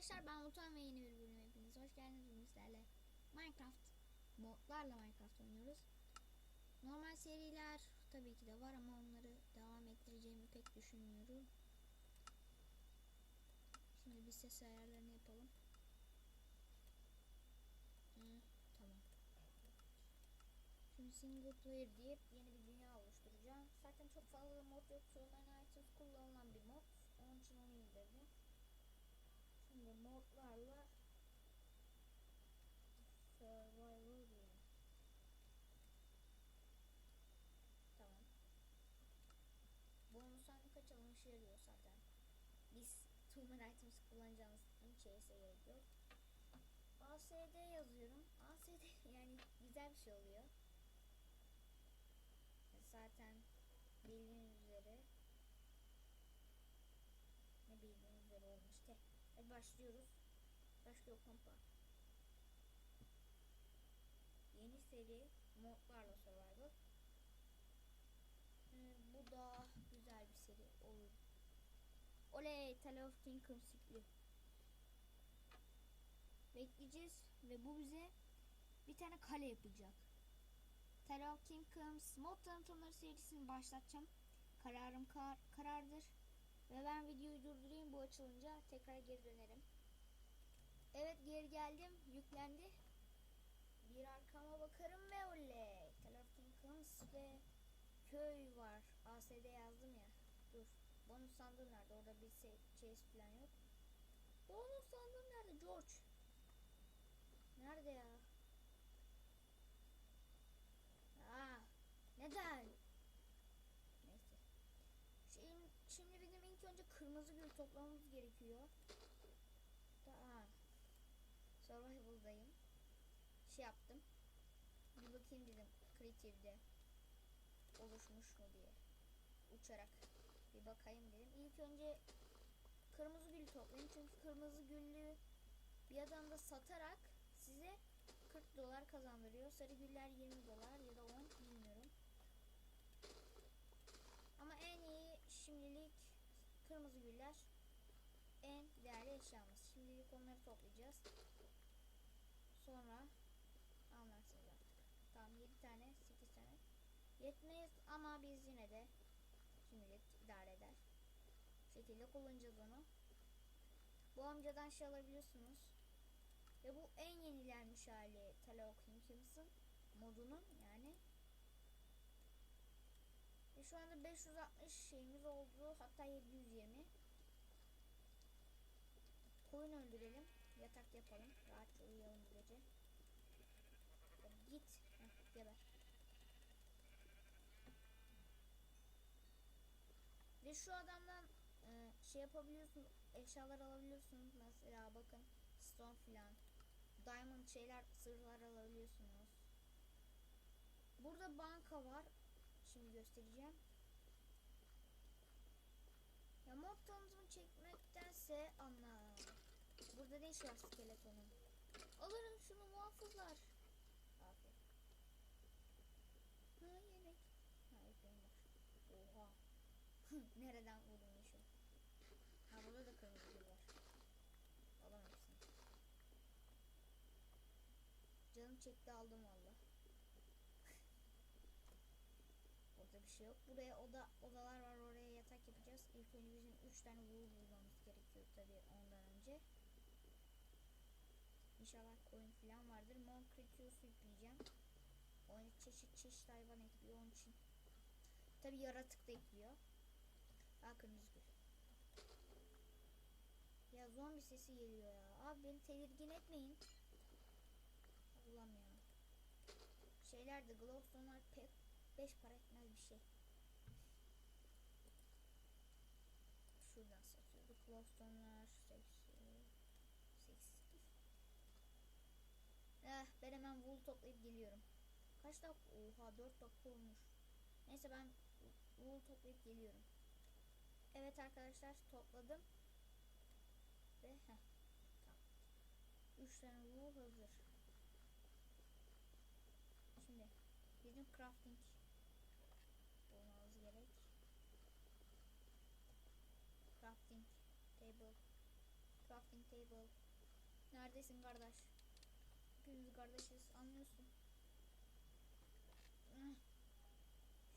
arkadaşlar ben Utan ve yeni bir bölüm hepiniz hoş geldiniz bugün sizlerle Minecraft modlarla Minecraft oynuyoruz. Normal seriler tabii ki de var ama onları devam ettireceğimi pek düşünmüyorum. Şimdi bir ses ayarlarını yapalım. Hı, tamam. Şimdi single player deyip yeni bir dünya oluşturacağım. Zaten çok fazla mod yok. Sonlarına items kullanılan bir mod. Onun için onu indirdim. Şimdi modlarla survival diyelim. Tamam. Bonus sandık açalım işe yarıyor zaten. Biz Tumen items kullanacağımız için CS'e gerek yok. ASD yazıyorum. ASD yani güzel bir şey oluyor. Başlıyoruz. Başlıyor kompa. Yeni seri modlarla survival. Ee, bu da güzel bir seri olur. Oley Tale of Kingdom sikli. Bekleyeceğiz ve bu bize bir tane kale yapacak. Tale of Kingdoms mod tanıtımları serisini başlatacağım. Kararım kar karardır. Ve ben videoyu durdurayım bu açılınca tekrar geri dönerim. Evet geri geldim. Yüklendi. Bir arkama bakarım ve oley. Kingdoms ve köy var. ASD yazdım ya. Dur. Bonus sandığı nerede? Orada bir şey chest falan yok. Bonus sandığı nerede? George. Nerede ya? Aa, neden? Neyse. Şimdi, şimdi bizim ilk önce kırmızı gül toplamamız gerekiyor. Daha Survival'dayım. Şey yaptım. Bir bakayım dedim Creative'de oluşmuş mu diye. Uçarak bir bakayım dedim. İlk önce kırmızı gül toplayın. Çünkü kırmızı güllü bir adamda satarak size 40 dolar kazandırıyor. Sarı güller 20 dolar ya da 10 bilmiyorum. Ama en iyi şimdilik kırmızı güller en değerli eşyamız. Şimdilik onları toplayacağız. Sonra anlarsınız artık. Tamam 7 tane 8 tane. Yetmeyiz ama biz yine de şimdilik idare eder. Şekilde kullanacağız onu. Bu amcadan şey alabiliyorsunuz. Ve bu en yenilenmiş hali Tala Kimsin modunun yani. Ve şu anda 560 şeyimiz oldu. Hatta 720. Koyun öldürelim. Yatak yapalım. Rahatça uyuyalım bu gece. Git. Heh, geber. Ve şu adamdan e, şey yapabiliyorsunuz. Eşyalar alabiliyorsunuz. Mesela bakın. Stone filan. Diamond şeyler, sırlar alabiliyorsunuz. Burada banka var. Şimdi göstereceğim. Ya mod tanıtımı çekmektense anla. Burada ne iş var skeletonun? Alırım şunu muhafızlar. Aferin. Ha yemek. Ha. Oha. Nereden vurmuşum? Ha burada da kırmızı var. Alamam. Canım çekti aldım valla. Bir şey yok. Buraya oda odalar var. Oraya yatak yapacağız. İlk önce bizim 3 tane wool bulmamız gerekiyor tabi ondan önce. İnşallah koyun falan vardır. Mon Critios'u yükleyeceğim. Oyun çeşit çeşit hayvan ekliyor onun için. Tabi yaratık da ekliyor. Aa kırmızı gül. Ya zombi sesi geliyor ya. Abi beni tedirgin etmeyin. Allah'ım ya. Şeyler de glowstone'lar pek 5 para etmez bir şey. Şuradan satıyorduk. Glowstone'lar 8 8 Eh ben hemen wool toplayıp geliyorum. Kaç dakika? Oha 4 dakika olmuş. Neyse ben wool toplayıp geliyorum. Evet arkadaşlar topladım. Ve heh. Tamam. 3 tane wool hazır. Şimdi bizim crafting bulmamız gerek. Crafting table. Neredesin kardeş? Hepimiz kardeşiz anlıyorsun.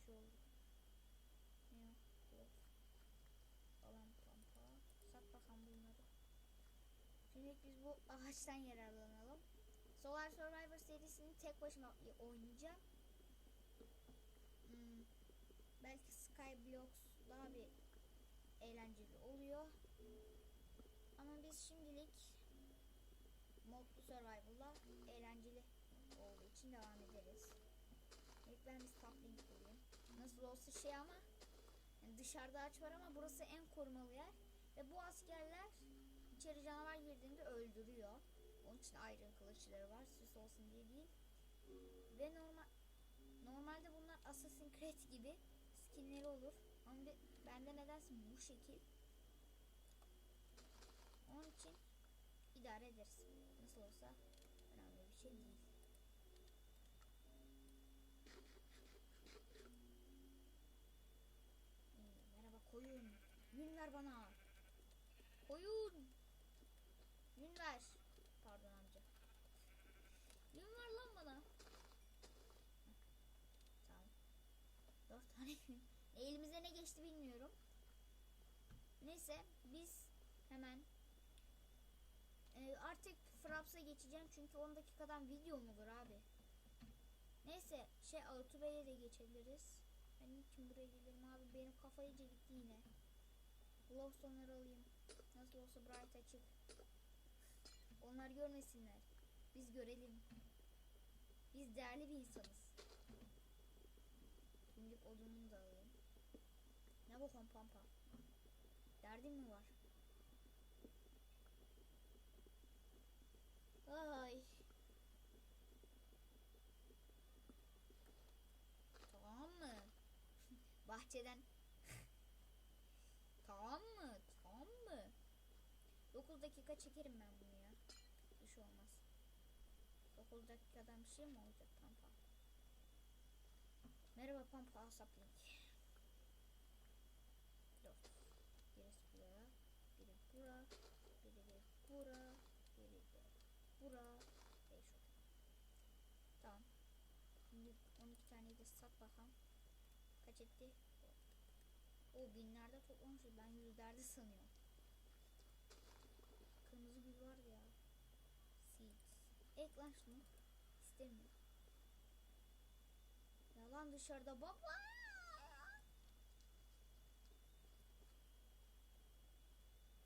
Şu oldu. Ne o? Blok. Falan pampa. Sat bakalım bunları. Şimdi biz bu ağaçtan yararlanalım. Solar Survivor serisini tek başıma oynayacağım. Hmm, belki Skyblocks daha bir eğlenceli oluyor. Ama biz şimdilik modlu survival'la eğlenceli olduğu için devam ederiz. İlk ben bir sapling bulayım. Nasıl olsa şey ama yani dışarıda ağaç var ama burası en korumalı yer. Ve bu askerler içeri canavar girdiğinde öldürüyor. Onun için ayrı kılıçları var. Süs olsun diye değil. Ve normal normalde bunlar Assassin's Creed gibi skinleri olur. Ama be- bende nedense bu şekil. Onun için idare ederiz. Nasıl olsa önemli bir şey değil. Hmm, merhaba koyun. Yün ver bana. Koyun. Yün ver. Pardon amca. Yün ver lan bana. Tamam. Dört tane. Elimize ne geçti bilmiyorum. Neyse biz hemen e, artık Fraps'a geçeceğim çünkü 10 dakikadan video mu olur abi? Neyse şey Autobay'e de geçebiliriz. Ben için buraya gelirim abi benim kafa iyice gitti yine. Glowstone'ları alayım. Nasıl olsa bright açık. Onlar görmesinler. Biz görelim. Biz değerli bir insanız. Şimdilik odunumu da alayım. Ne bakon pampa? Derdin mi var? Ay. Tamam mı? Bahçeden. tamam mı? Tamam mı? 9 dakika çekerim ben bunu ya. Bir şey olmaz. 9 dakikadan bir şey mi olacak Pampa? Merhaba Pampa Asapling. Dur. Birisi buraya. Biri bura. Biri de bura. Biri de bura. Ve şu. Tamam. Şimdi 12 taneyi de sat bakalım. Kaç etti? O binlerde toplamışız. Ben yüzlerde sanıyorum. Kırmızı gül var ya. Seeds. Ek lan. İstemiyorum. Yalan dışarıda baba.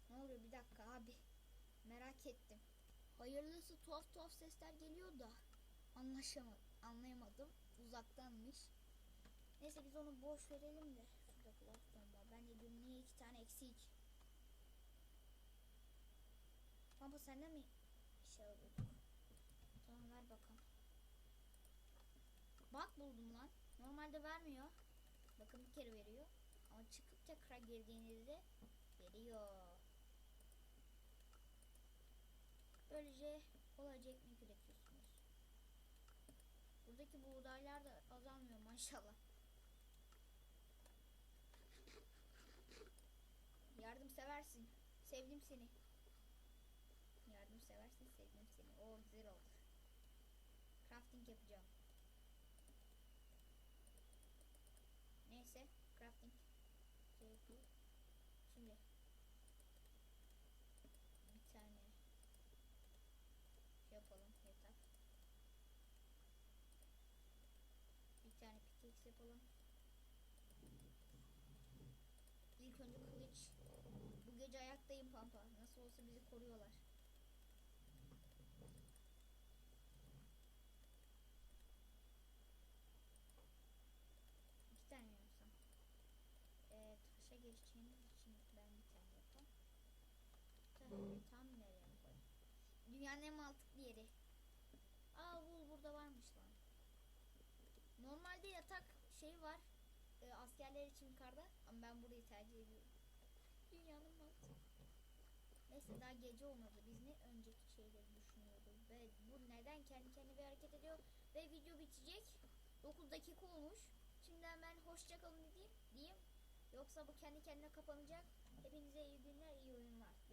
Ne oluyor bir dakika abi. Merak ettim. Hayırlısı tuhaf tuhaf sesler geliyor da anlaşamadım, anlayamadım. Uzaktanmış. Neyse biz onu boş verelim de. Glowstone var. Ben de niye iki tane eksik? Pampa sende mi şey alıyorduk? Tamam ver bakalım. Bak buldum lan. Normalde vermiyor. Bakın bir kere veriyor. Ama çıkıp tekrar girdiğinizde veriyor. Böylece kolayca ekmek üretiyorsunuz. Buradaki buğdaylar da azalmıyor maşallah. Yardım seversin. Sevdim seni. Yardım seversin sevdim seni. O güzel oldu. Crafting yapacağım. Neyse crafting şey. Şimdi bir tane şey yapalım yeter. Bir tane pickaxe yapalım. İlk önce kılıç. Bu gece pampa. Nasıl olsa bizi koruyorlar. İki tane yapsam. Ee, taşa geçeceğimiz için ben bir tane yapayım. Tabii tam nereye koyayım? Dünyanın en mantıklı yeri. Aa bul burada varmış lan. Normalde yatak şey var. e, askerler için yukarıda ama ben burayı tercih ediyorum. Dünyanın mantığı. Daha gece olmadı. Biz ne önceki şeyleri düşünüyoruz ve bu neden kendi kendine bir hareket ediyor ve video bitecek. 9 dakika olmuş. Şimdiden ben hoşça kalın diyeyim. diyeyim. Yoksa bu kendi kendine kapanacak. Hepinize iyi günler, iyi oyunlar.